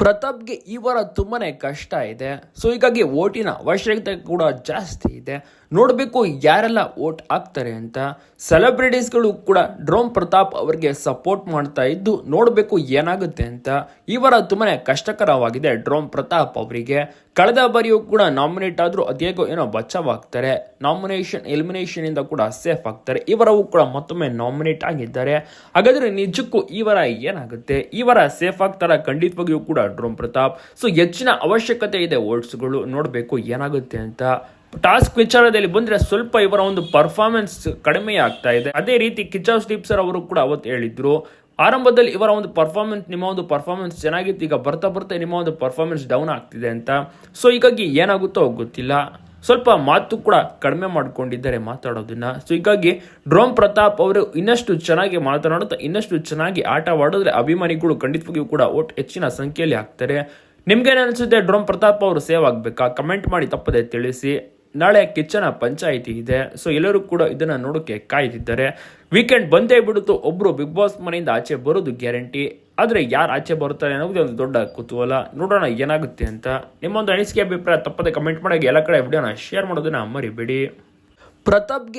ಪ್ರತಾಪ್ಗೆ ಈ ವಾರ ತುಂಬಾ ಕಷ್ಟ ಇದೆ. ಸೊ ಹೀಗಾಗಿ ಓಟಿನ ಅವಶ್ಯಕತೆ ಕೂಡ ಜಾಸ್ತಿ ಇದೆ. ನೋಡಬೇಕು ಯಾರೆಲ್ಲ ಓಟ್ ಹಾಕ್ತಾರೆ ಅಂತ. ಸೆಲೆಬ್ರಿಟೀಸ್ಗಳು ಕೂಡ ಡ್ರೋಮ್ ಪ್ರತಾಪ್ ಅವರಿಗೆ ಸಪೋರ್ಟ್ ಮಾಡ್ತಾ ಇದ್ದು ನೋಡಬೇಕು ಏನಾಗುತ್ತೆ ಅಂತ. ಈ ವಾರ ತುಂಬಾ ಕಷ್ಟಕರವಾಗಿದೆ ಡ್ರೋಮ್ ಪ್ರತಾಪ್ ಅವರಿಗೆ. ಕಳೆದ ಬಾರಿಯೂ ಕೂಡ ನಾಮಿನೇಟ್ ಆದರೂ ಅದೇಗೋ ಏನೋ ಬಚಾವಾಗ್ತಾರೆ ನಾಮಿನೇಷನ್, ಎಲಿಮಿನೇಷನ್ ಇಂದ ಕೂಡ ಸೇಫ್ ಆಗ್ತಾರೆ. ಈ ವಾರವೂ ಕೂಡ ಮತ್ತೊಮ್ಮೆ ನಾಮಿನೇಟ್ ಆಗಿದ್ದಾರೆ. ಹಾಗಾದ್ರೆ ನಿಜಕ್ಕೂ ಈ ವಾರ ಏನಾಗುತ್ತೆ? ಈ ವಾರ ಸೇಫ್ ಆಗ್ತಾರ? ಖಂಡಿತವಾಗಿಯೂ ಕೂಡ ಡ್ರೋಮ್ ಪ್ರತಾಪ್. ಸೊ ಹೆಚ್ಚಿನ ಅವಶ್ಯಕತೆ ಇದೆ ಓಟ್ಸ್ಗಳು ನೋಡಬೇಕು ಏನಾಗುತ್ತೆ ಅಂತ. ಟಾಸ್ಕ್ ವಿಚಾರದಲ್ಲಿ ಬಂದ್ರೆ ಸ್ವಲ್ಪ ಇವರ ಒಂದು ಪರ್ಫಾರ್ಮೆನ್ಸ್ ಕಡಿಮೆ ಆಗ್ತಾ ಇದೆ. ಅದೇ ರೀತಿ ಕಿಚಾಸ್ ಸುದೀಪ್ ಸರ್ ಅವರು ಕೂಡ ಅವತ್ತು ಹೇಳಿದ್ರು, ಆರಂಭದಲ್ಲಿ ಇವರ ಒಂದು ಪರ್ಫಾರ್ಮೆನ್ಸ್ ನಿಮ್ಮ ಒಂದು ಪರ್ಫಾರ್ಮೆನ್ಸ್ ಚೆನ್ನಾಗಿತ್ತು, ಈಗ ಬರ್ತಾ ಬರ್ತಾ ನಿಮ್ಮ ಒಂದು ಪರ್ಫಾರ್ಮೆನ್ಸ್ ಡೌನ್ ಆಗ್ತಿದೆ ಅಂತ. ಸೊ ಹೀಗಾಗಿ ಏನಾಗುತ್ತೋ ಗೊತ್ತಿಲ್ಲ. ಸ್ವಲ್ಪ ಮಾತು ಕೂಡ ಕಡಿಮೆ ಮಾಡಿಕೊಂಡಿದ್ದಾರೆ ಮಾತಾಡೋದನ್ನ. ಸೊ ಹೀಗಾಗಿ ಡ್ರೋಮ್ ಪ್ರತಾಪ್ ಅವರು ಇನ್ನಷ್ಟು ಚೆನ್ನಾಗಿ ಮಾತನಾಡುತ್ತಾ, ಇನ್ನಷ್ಟು ಚೆನ್ನಾಗಿ ಆಟವಾಡಿದ್ರೆ ಅಭಿಮಾನಿಗಳು ಖಂಡಿತವಾಗಿಯೂ ಕೂಡ ಒಟ್ಟು ಹೆಚ್ಚಿನ ಸಂಖ್ಯೆಯಲ್ಲಿ ಆಗ್ತಾರೆ ನಿಮ್ಗೇನು ಅನಿಸುತ್ತೆ? ಡ್ರೋಮ್ ಪ್ರತಾಪ್ ಅವರು ಸೇವ್ ಆಗಬೇಕಾ? ಕಮೆಂಟ್ ಮಾಡಿ ತಪ್ಪದೆ ತಿಳಿಸಿ. ನಾಳೆ ಕಿಚ್ಚನ ಪಂಚಾಯಿತಿ ಇದೆ. ಸೊ ಎಲ್ಲರೂ ಕೂಡ ಇದನ್ನ ನೋಡೋಕ್ಕೆ ಕಾಯ್ದಿದ್ದಾರೆ. ವೀಕೆಂಡ್ ಬಂದೇ ಬಿಡುತ್ತು ಒಬ್ರು ಬಿಗ್ ಬಾಸ್ ಮನೆಯಿಂದ ಆಚೆ ಬರೋದು ಗ್ಯಾರಂಟಿ ಆದ್ರೆ ಯಾರು ಆಚೆ ಬರ್ತಾರೆ ಅನ್ನೋದು ಒಂದು ದೊಡ್ಡ ಕುತೂಹಲ. ನೋಡೋಣ ಏನಾಗುತ್ತೆ ಅಂತ. ನಿಮ್ಮೊಂದು ಅನಿಸಿಕೆ ಅಭಿಪ್ರಾಯ ತಪ್ಪದೆ ಕಮೆಂಟ್ ಮಾಡಿ ಎಲ್ಲ ಕಡೆ ವಿಡಿಯೋನ ಶೇರ್ ಮಾಡೋದನ್ನ ಮರಿಬೇಡಿ. ಪ್ರತಾಪ್ಗೆ